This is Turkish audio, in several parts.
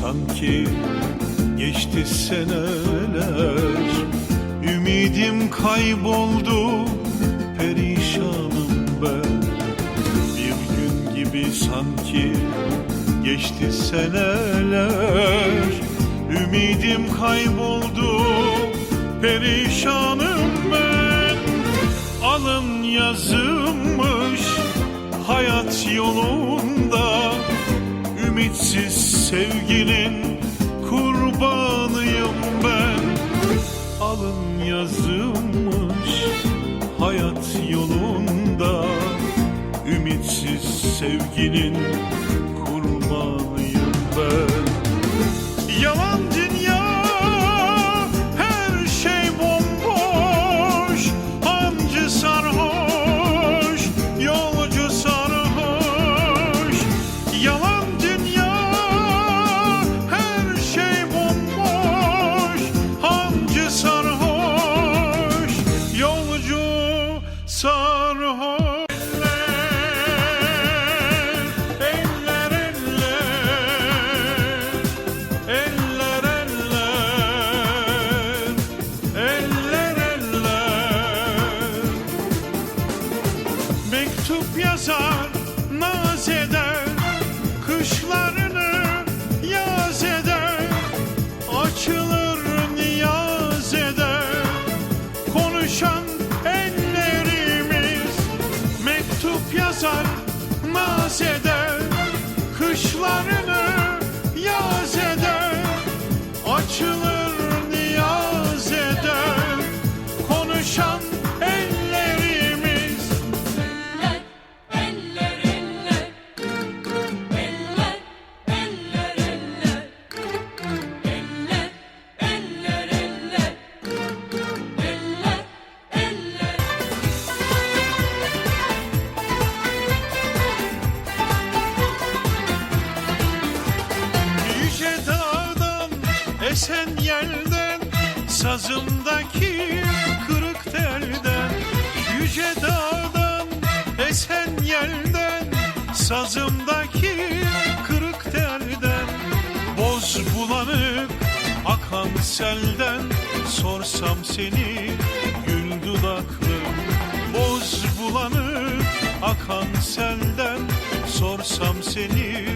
sanki geçti seneler. Ümidim kayboldu perişanım ben. Bir gün gibi sanki geçti seneler. Ümidim kayboldu perişanım ben. Alın yazılmış hayat yolunda Ümitsiz sevginin kurbanıyım ben. Alın yazılmış hayat yolunda Ümitsiz sevginin eller Eller. Eller Eller. Mektup yazar naz Kışlarını yaz Açılır niyaz eder. Konuşan ellerimiz. Mektup yazar naz eder Sazımdaki kırık telden Yüce dağdan esen yelden Sazımdaki kırık telden Boz bulanık akan selden Sorsam seni gül dudaklım Boz bulanık akan selden Sorsam seni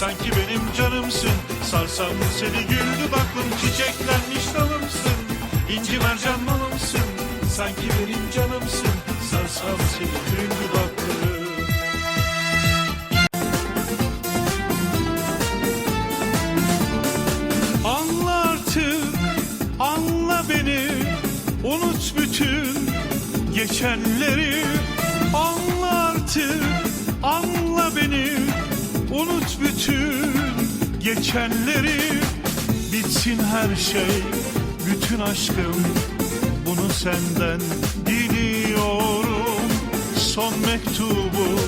Sanki benim canımsın. Sarsam seni gül dudaklım Çiçeklenmiş dalımsın inci mercan malımsın. Sanki benim canımsın. Sarsam seni gül dudaklım Anla artık, anla beni. Unut bütün geçenleri. Anla artık, anla beni Unut bütün geçenleri. Bitsin her şey, bütün aşkım. Bunu senden diliyorum. Son mektubu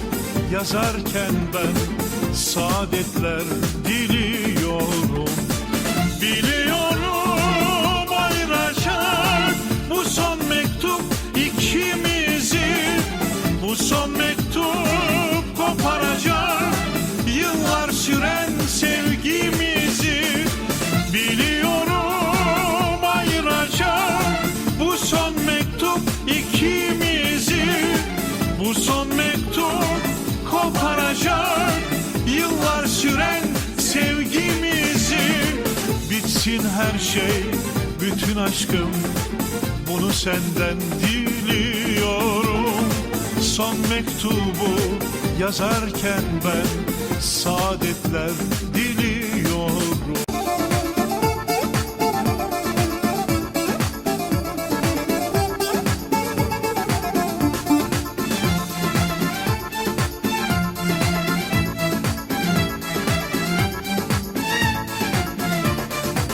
yazarken ben Saadetler diliyorum. Biliyorum ayıracak bu son mektup ikimizi. Bu son mektup ikimizi Bu son mektup koparacak. Yıllar süren sevgimizi Bitsin her şey, bütün aşkım Bunu senden diliyorum. Son mektubu yazarken ben Saadetler diliyorum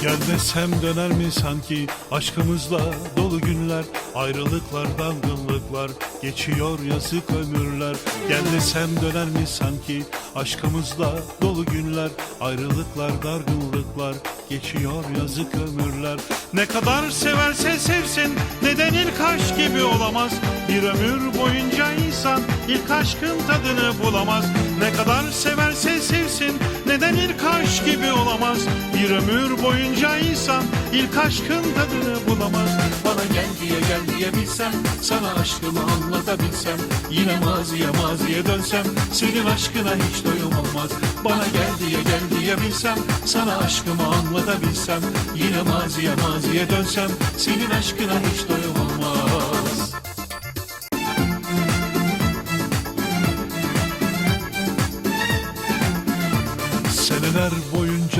Gel desem döner mi sanki? Aşkımızla dolu günler Ayrılıklar dargınlıklar geçiyor yazık ömürler. Gel desem döner mi sanki? Aşkımızla dolu günler Ayrılıklar dargınlıklar Geçiyor yazık ömürler. Ne kadar severse sevsin Neden ilk aşk gibi olamaz? Bir ömür boyunca insan ilk aşkın tadını bulamaz. Ne kadar severse sevsin Neden ilk aşk gibi olamaz? Bir ömür boyunca insan ilk aşkın tadını bulamaz. Bana gel diye gel diyebilsem Sana aşkımı anlatabilsem Yine maziye maziye dönsem Senin aşkına hiç doyum olmaz Bana gel diye gel diyebilsem Sana aşkımı anlatabilsem Yine maziye maziye dönsem Senin aşkına hiç doyum olmaz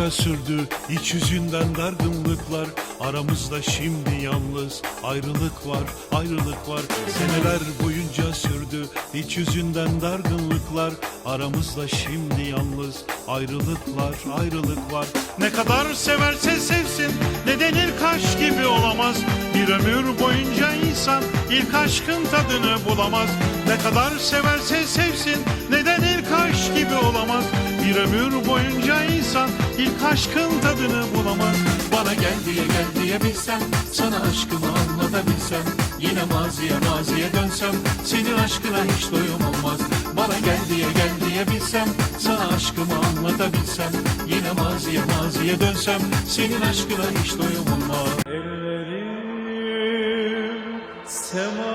boyunca sürdü. İç yüzünden dargınlıklar. Aramızda şimdi yalnız ayrılık var ayrılık var. Seneler boyunca sürdü iç yüzünden dargınlıklar. Aramızda şimdi yalnız ayrılıklar ayrılık var. Ne kadar severse sevsin neden ilk aşk gibi olamaz Bir ömür boyunca insan ilk aşkın tadını bulamaz. Ne kadar severse sevsin neden ilk aşk gibi olamaz? Bir ömür boyunca insan ilk aşkın tadını bulamaz. Bana gel diye gel diyebilsem Sana aşkımı anlatabilsem Yine maziye maziye dönsem Senin aşkına hiç doyum olmaz. Bana gel diye gel diyebilsem Sana aşkımı anlatabilsem Yine maziye maziye dönsem Senin aşkına hiç doyum olmaz Semua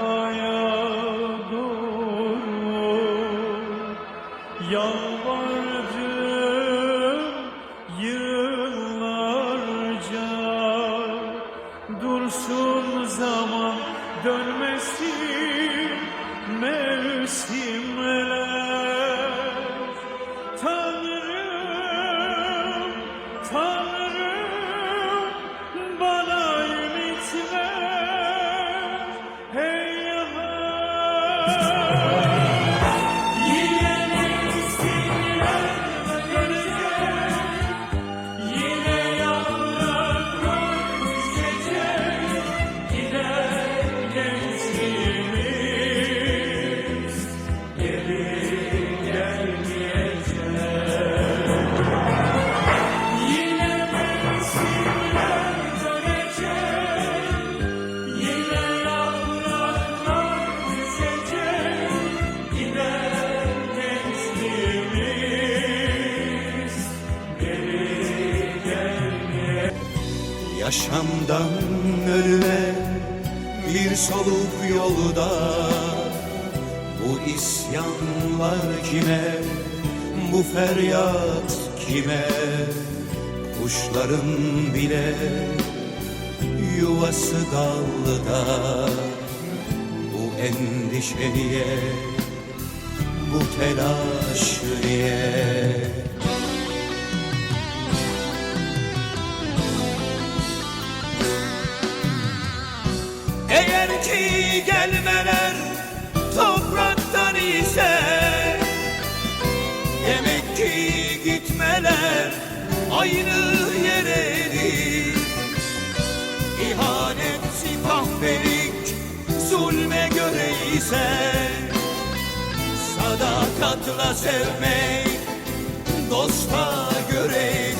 Yaşamdan ölüme bir soluk yolda Bu isyanlar kime, bu feryat kime? Kuşların bile yuvası dalda. Bu endişe niye, bu telaş niye aynı yeredir İhanet, kahpelik, zulme göre ise Sadakatla sevmek dosta göre